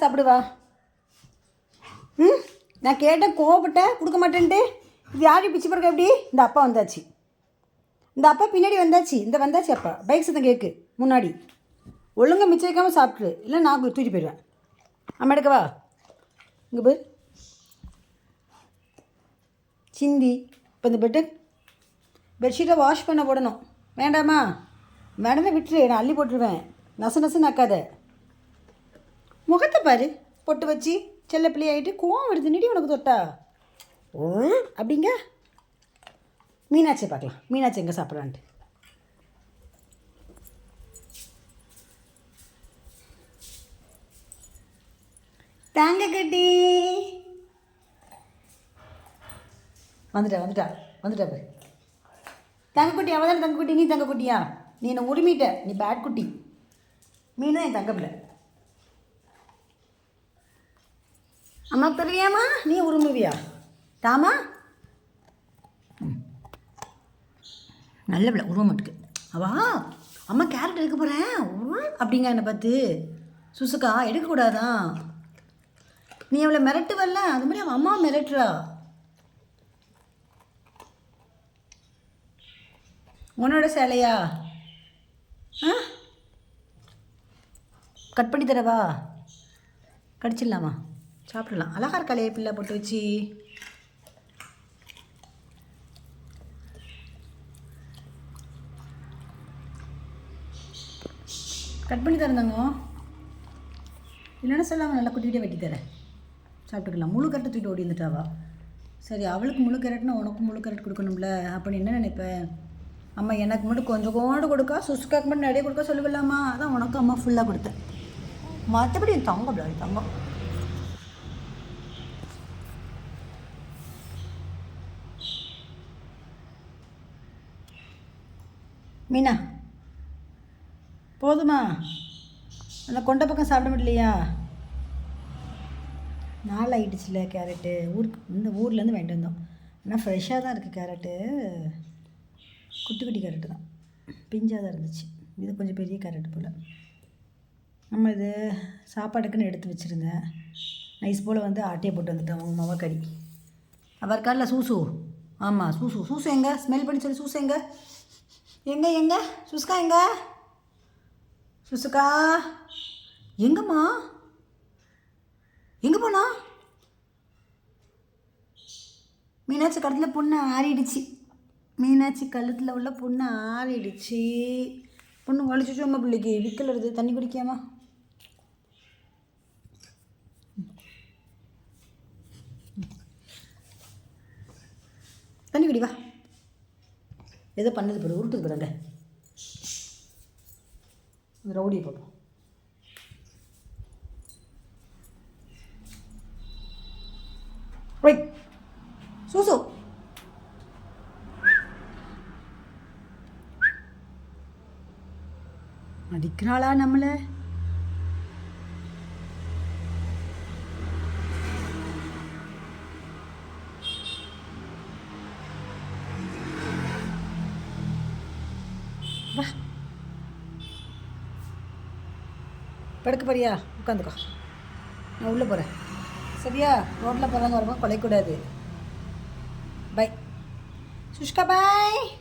சாப்பிடுவா? ம்? நான் கேட்டேன் கோவப்பட்டேன் கொடுக்க மாட்டேன்ட்டு. இது யாரையும் பிச்சு பிறகு எப்படி? இந்த அப்பா வந்தாச்சு. இந்த அப்பா பின்னாடி வந்தாச்சு. இந்த வந்தாச்சு அப்பா. பைக் சத்தம் கேட்கு முன்னாடி. ஒழுங்காக மிச்சம் வைக்காமல் சாப்பிட்ரு இல்லை நான் தூக்கி போயிடுவேன். அம்மா எடுக்கவா இங்கே போய் சிந்தி. இப்போ இந்த பெட்டு பெட்ஷீட்டை வாஷ் பண்ண போடணும். வேண்டாமா? வேண்டாம் விட்டுரு. நான் அள்ளி போட்டுருவேன். நச நசுன்னு நக்காத முகத்தை பாரு. பொட்டு வச்சு செல்ல பிள்ளையாயிட்டு கோவம் வருது. நிடி உனக்கு தொட்டா? ஓ அப்படிங்க. மீனாட்சி பார்க்கலாம். மீனாட்சி எங்கே சாப்பிட்றான்ட்டு தாங்க கட்டி. வந்துட்டா வந்துட்டா வந்துட்டா பாரு. தங்கக்குட்டி அவள் தானே தங்கக்குட்டி நீ தங்கக்குட்டியா நீ என்னை உரிமிட்ட நீ பேட் குட்டி. மீனும் என் தங்கப்பில்லை அம்மா தெரியாமா நீ உருமுவியா தாமா நல்ல பிள்ளை உருவ மாட்டுக்கு. அவா அம்மா கேரட் எடுக்க போகிறேன் அப்படிங்க என்னை பார்த்து. சுசுக்கா எடுக்கக்கூடாதான் நீ அவளை மிரட்டு வரல அது மாதிரி அவன் அம்மா மிரட்டுறா. உன்னோட சேலையா? ஆ? கட் பண்ணி தரவா? கடிச்சிடலாமா? சாப்பிடலாம். அழகா இருக்கலையே பிள்ளை போட்டு வச்சு. கட் பண்ணி தரந்தாங்க இல்லைன்னா சொல்லாமல் நல்லா குட்டிக்கிட்டே வெட்டி தரேன். சாப்பிட்டுக்கலாம். முழு கரெக்டாக தூக்கிட்டு ஓடி வந்துட்டாவா சரி அவளுக்கு முழு கேரட்னா உனக்கும் முழு கேரட் கொடுக்கணும்ல. அப்படின்னு என்ன நினைப்பேன் அம்மா எனக்கு மட்டும் கொஞ்சம் கோண்டு கொடுக்கா சுசுக்காக்கு மட்டும் நிறைய கொடுக்க சொல்லுவில்லாமா? அதான் உனக்கு அம்மா ஃபுல்லாக கொடுத்தேன். மற்றபடி என் தங்கம் பிள்ளை தங்கம். மீனா? போதுமா? அந்த கொண்ட பக்கம் சாப்பிட முடியலையா? நாள் ஆகிடுச்சுல கேரட்டு. ஊருக்கு இந்த ஊர்லேருந்து வாங்கிட்டு வந்தோம். ஆனால் ஃப்ரெஷ்ஷாக தான் இருக்குது கேரட்டு. குட்டி குட்டி கேரட்டு தான். பிஞ்சாக தான் இருந்துச்சு. இது கொஞ்சம் பெரிய கேரட் போல். நம்ம இது சாப்பாடுக்குன்னு எடுத்து வச்சுருந்தேன். நைஸ் போல் வந்து ஆட்டையை போட்டு வந்துட்டோம் உங்கள் மவ கறி அவள் சூசு. ஆமாம் சூசு. சூசு எங்கே? ஸ்மெல் பண்ணி சொல்லி சூசு எங்கே? எங்கே எங்கே? சுஸ்கா எங்கே? சுசுக்கா எங்கம்மா? எங்கே போனா? மீனாட்சி கழுத்தில் பொண்ணு ஆறிடுச்சு. மீனாட்சி கழுத்தில் உள்ள பொண்ணு ஆறிடுச்சு. பொண்ணு வலிச்சுச்சு அம்மா பிள்ளைக்கு விக்கல் வருது. தண்ணி குடிக்காமா தண்ணி குடி வா. ஏதோ பண்ணது போடு உருட்டுது பாருங்க. ரவுடியை பார்ப்போம் ரைட். சூசு அடிக்கிறாளா நம்மளை? வா. படுக்க போறியா? உட்காந்துக்கோ. நான் உள்ளே போகிறேன் சரியா? ரோட்டில் போகிறாங்க வரும்போது கொலைக்கூடாது. பை. சுஷ்கா பாய்